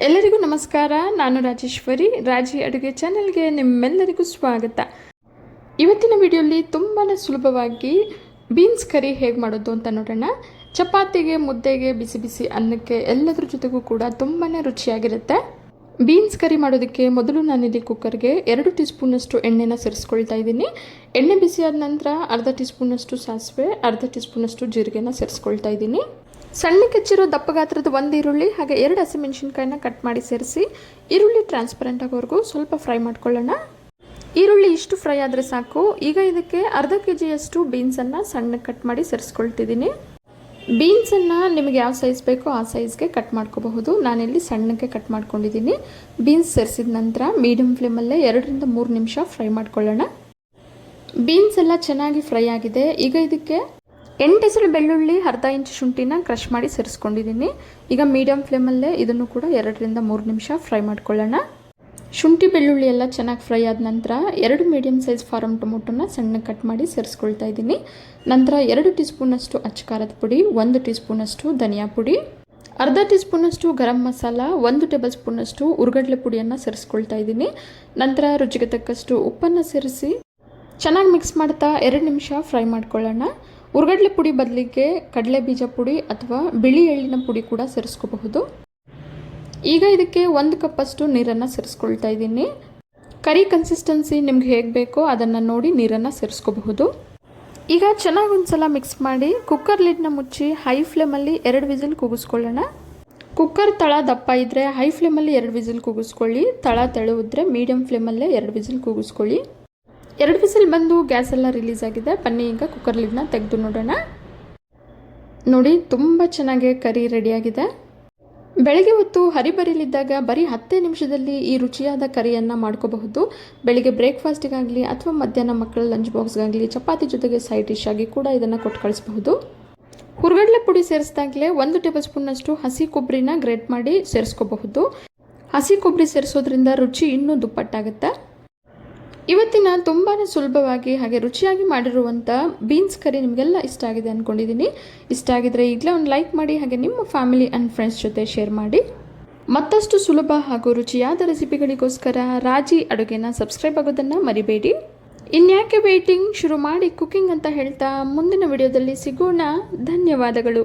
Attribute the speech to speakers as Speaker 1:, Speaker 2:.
Speaker 1: ಎಲ್ಲರಿಗೂ ನಮಸ್ಕಾರ. ನಾನು ರಾಜೇಶ್ವರಿ. ರಾಜಿ ಅಡುಗೆ ಚಾನೆಲ್ಗೆ ನಿಮ್ಮೆಲ್ಲರಿಗೂ ಸ್ವಾಗತ. ಇವತ್ತಿನ ವಿಡಿಯೋಲಿ ತುಂಬಾ ಸುಲಭವಾಗಿ ಬೀನ್ಸ್ ಕರಿ ಹೇಗೆ ಮಾಡೋದು ಅಂತ ನೋಡೋಣ. ಚಪಾತಿಗೆ, ಮುದ್ದೆಗೆ, ಬಿಸಿ ಬಿಸಿ ಅನ್ನಕ್ಕೆ ಎಲ್ಲದರ ಜೊತೆಗೂ ಕೂಡ ತುಂಬಾ ರುಚಿಯಾಗಿರುತ್ತೆ. ಬೀನ್ಸ್ ಕರಿ ಮಾಡೋದಕ್ಕೆ ಮೊದಲು ನಾನಿಲ್ಲಿ ಕುಕ್ಕರ್ಗೆ ಎರಡು ಟೀ ಸ್ಪೂನಷ್ಟು ಎಣ್ಣೆನ ಸೇರಿಸ್ಕೊಳ್ತಾ ಇದ್ದೀನಿ. ಎಣ್ಣೆ ಬಿಸಿಯಾದ ನಂತರ ಅರ್ಧ ಟೀ ಸ್ಪೂನಷ್ಟು ಸಾಸಿವೆ, ಅರ್ಧ ಟೀ ಸ್ಪೂನಷ್ಟು ಜೀರಿಗೆನ ಸೇರಿಸ್ಕೊಳ್ತಾ ಇದ್ದೀನಿ. ಸಣ್ಣಕ್ಕೆ ಕೆಚ್ಚಿರೋ ದಪ್ಪ ಗಾತ್ರದ ಒಂದು ಈರುಳ್ಳಿ ಹಾಗೆ ಎರಡು ಹಸಿಮೆಣಸಿನ್ಕಾಯಿನ ಕಟ್ ಮಾಡಿ ಸೇರಿಸಿ ಈರುಳ್ಳಿ ಟ್ರಾನ್ಸ್ಪರೆಂಟ್ ಆಗೋವರೆಗೂ ಸ್ವಲ್ಪ ಫ್ರೈ ಮಾಡ್ಕೊಳ್ಳೋಣ. ಈರುಳ್ಳಿ ಇಷ್ಟು ಫ್ರೈ ಆದರೆ ಸಾಕು. ಈಗ ಇದಕ್ಕೆ ಅರ್ಧ ಕೆ ಜಿಯಷ್ಟು ಬೀನ್ಸನ್ನು ಸಣ್ಣ ಕಟ್ ಮಾಡಿ ಸೇರಿಸ್ಕೊಳ್ತಿದ್ದೀನಿ. ಬೀನ್ಸನ್ನು ನಿಮಗೆ ಯಾವ ಸೈಜ್ ಬೇಕೋ ಆ ಸೈಜ್ಗೆ ಕಟ್ ಮಾಡ್ಕೋಬಹುದು. ನಾನಿಲ್ಲಿ ಸಣ್ಣಕ್ಕೆ ಕಟ್ ಮಾಡ್ಕೊಂಡಿದ್ದೀನಿ. ಬೀನ್ಸ್ ಸೇರಿಸಿದ ನಂತರ ಮೀಡಿಯಂ ಫ್ಲೇಮಲ್ಲೇ ಎರಡರಿಂದ ಮೂರು ನಿಮಿಷ ಫ್ರೈ ಮಾಡ್ಕೊಳ್ಳೋಣ. ಬೀನ್ಸ್ ಎಲ್ಲ ಚೆನ್ನಾಗಿ ಫ್ರೈ ಆಗಿದೆ. ಈಗ ಇದಕ್ಕೆ ಎಂಟು ಹೆಸರು ಬೆಳ್ಳುಳ್ಳಿ, ಅರ್ಧ ಇಂಚ್ ಶುಂಠಿನ ಕ್ರಷ್ ಮಾಡಿ ಸೇರಿಸ್ಕೊಂಡಿದ್ದೀನಿ. ಈಗ ಮೀಡಿಯಮ್ ಫ್ಲೇಮಲ್ಲೇ ಇದನ್ನು ಕೂಡ ಎರಡರಿಂದ ಮೂರು ನಿಮಿಷ ಫ್ರೈ ಮಾಡ್ಕೊಳ್ಳೋಣ. ಶುಂಠಿ ಬೆಳ್ಳುಳ್ಳಿ ಎಲ್ಲ ಚೆನ್ನಾಗಿ ಫ್ರೈ ಆದ ನಂತರ ಎರಡು ಮೀಡಿಯಮ್ ಸೈಜ್ ಫಾರಮ್ ಟೊಮೊಟೊನ ಸಣ್ಣಗೆ ಕಟ್ ಮಾಡಿ ಸೇರಿಸ್ಕೊಳ್ತಾ ಇದ್ದೀನಿ. ನಂತರ ಎರಡು ಟೀ ಸ್ಪೂನಷ್ಟು ಅಚ್ಚಕಾರದ ಪುಡಿ, ಒಂದು ಟೀ ಸ್ಪೂನಷ್ಟು ಧನಿಯಾ ಪುಡಿ, ಅರ್ಧ ಟೀ ಸ್ಪೂನಷ್ಟು ಗರಂ ಮಸಾಲ, ಒಂದು ಟೇಬಲ್ ಸ್ಪೂನಷ್ಟು ಉರ್ಗಡ್ಲೆ ಪುಡಿಯನ್ನು ಸೇರಿಸ್ಕೊಳ್ತಾ ಇದ್ದೀನಿ. ನಂತರ ರುಚಿಗೆ ತಕ್ಕಷ್ಟು ಉಪ್ಪನ್ನು ಸೇರಿಸಿ ಚೆನ್ನಾಗಿ ಮಿಕ್ಸ್ ಮಾಡ್ತಾ ಎರಡು ನಿಮಿಷ ಫ್ರೈ ಮಾಡ್ಕೊಳ್ಳೋಣ. ಉರ್ಗಡ್ಲೆ ಪುಡಿ ಬದಲಿಗೆ ಕಡಲೆ ಬೀಜ ಪುಡಿ ಅಥವಾ ಬಿಳಿ ಎಳ್ಳಿನ ಪುಡಿ ಕೂಡ ಸೇರಿಸ್ಕೋಬಹುದು. ಈಗ ಇದಕ್ಕೆ ಒಂದು ಕಪ್ಪಷ್ಟು ನೀರನ್ನು ಸೇರಿಸ್ಕೊಳ್ತಾ ಇದ್ದೀನಿ. ಕರಿ ಕನ್ಸಿಸ್ಟೆನ್ಸಿ ನಿಮ್ಗೆ ಹೇಗೆ ಬೇಕೋ ಅದನ್ನು ನೋಡಿ ನೀರನ್ನು ಸೇರಿಸ್ಕೋಬಹುದು. ಈಗ ಚೆನ್ನಾಗಿ ಒಂದ್ಸಲ ಮಿಕ್ಸ್ ಮಾಡಿ ಕುಕ್ಕರ್ ಲಿಡ್ನ ಮುಚ್ಚಿ ಹೈ ಫ್ಲೇಮಲ್ಲಿ ಎರಡು ವಿಸಿಲ್ ಕೂಗಿಸ್ಕೊಳ್ಳೋಣ. ಕುಕ್ಕರ್ ತಳ ದಪ್ಪ ಇದ್ದರೆ ಹೈ ಫ್ಲೇಮಲ್ಲಿ ಎರಡು ವಿಸಿಲ್ ಕೂಗಿಸ್ಕೊಳ್ಳಿ, ತಳ ತೆಳುವುದ್ರೆ ಮೀಡಿಯಮ್ ಫ್ಲೇಮಲ್ಲೇ ಎರಡು ವಿಸಿಲ್ ಕೂಗಿಸ್ಕೊಳ್ಳಿ. ಎರಡು ವಿಸಿಲ್ ಬಂದು ಗ್ಯಾಸ್ ಎಲ್ಲ ರಿಲೀಸ್ ಆಗಿದೆ. ಬನ್ನಿ ಈಗ ಕುಕ್ಕರ್ ಲಿಡ್ನ ತೆಗೆದು ನೋಡೋಣ. ನೋಡಿ, ತುಂಬ ಚೆನ್ನಾಗಿ ಕರಿ ರೆಡಿಯಾಗಿದೆ ಬೆಳಗ್ಗೆ ಹೊತ್ತು ಹರಿಬರಿಲಿದ್ದಾಗ ಬರೀ ಹತ್ತೇ ನಿಮಿಷದಲ್ಲಿ ಈ ರುಚಿಯಾದ ಕರಿಯನ್ನು ಮಾಡ್ಕೋಬಹುದು. ಬೆಳಿಗ್ಗೆ ಬ್ರೇಕ್ಫಾಸ್ಟಿಗಾಗಲಿ ಅಥವಾ ಮಧ್ಯಾಹ್ನ ಮಕ್ಕಳ ಲಂಚ್ ಬಾಕ್ಸ್ಗಾಗಲಿ ಚಪಾತಿ ಜೊತೆಗೆ ಸೈಡ್ ಡಿಶ್ ಆಗಿ ಕೂಡ ಇದನ್ನು ಕೊಟ್ಟು ಕಳಿಸಬಹುದು. ಹುರ್ಗಡ್ಲೆ ಪುಡಿ ಸೇರಿಸಿದಾಗಲೇ ಒಂದು ಟೇಬಲ್ ಸ್ಪೂನಷ್ಟು ಹಸಿ ಕೊಬ್ಬರಿನ ಗ್ರೇಟ್ ಮಾಡಿ ಸೇರಿಸ್ಕೋಬಹುದು. ಹಸಿ ಕೊಬ್ಬರಿ ಸೇರಿಸೋದ್ರಿಂದ ರುಚಿ ಇನ್ನೂ ದುಪ್ಪಟ್ಟಾಗುತ್ತೆ. ಇವತ್ತಿನ ತುಂಬಾ ಸುಲಭವಾಗಿ ಹಾಗೆ ರುಚಿಯಾಗಿ ಮಾಡಿರುವಂಥ ಬೀನ್ಸ್ ಕರಿ ನಿಮಗೆಲ್ಲ ಇಷ್ಟ ಆಗಿದೆ ಅಂದ್ಕೊಂಡಿದ್ದೀನಿ ಇಷ್ಟ ಆಗಿದ್ರೆ ಈಗಲೇ ಒಂದು ಲೈಕ್ ಮಾಡಿ, ಹಾಗೆ ನಿಮ್ಮ ಫ್ಯಾಮಿಲಿ ಆ್ಯಂಡ್ ಫ್ರೆಂಡ್ಸ್ ಜೊತೆ ಶೇರ್ ಮಾಡಿ. ಮತ್ತಷ್ಟು ಸುಲಭ ಹಾಗೂ ರುಚಿಯಾದ ರೆಸಿಪಿಗಳಿಗೋಸ್ಕರ ರಾಜಿ ಅಡುಗೆನ ಸಬ್ಸ್ಕ್ರೈಬ್ ಆಗೋದನ್ನು ಮರಿಬೇಡಿ. ಇನ್ಯಾಕೆ ವೇಟಿಂಗ್ ಶುರು ಮಾಡಿ ಕುಕಿಂಗ್ ಅಂತ ಹೇಳ್ತಾ ಮುಂದಿನ ವಿಡಿಯೋದಲ್ಲಿ ಸಿಗೋಣ. ಧನ್ಯವಾದಗಳು.